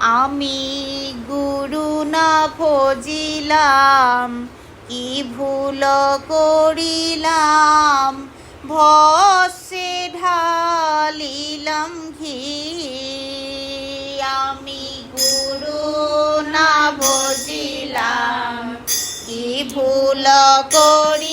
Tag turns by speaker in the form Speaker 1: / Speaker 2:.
Speaker 1: আমি গুরু না ভজিলাম, কি ভুল করিলাম? ভসে ঢালিলাম ঘি। আমি গুরু না ভজিলাম, কি ভুল করি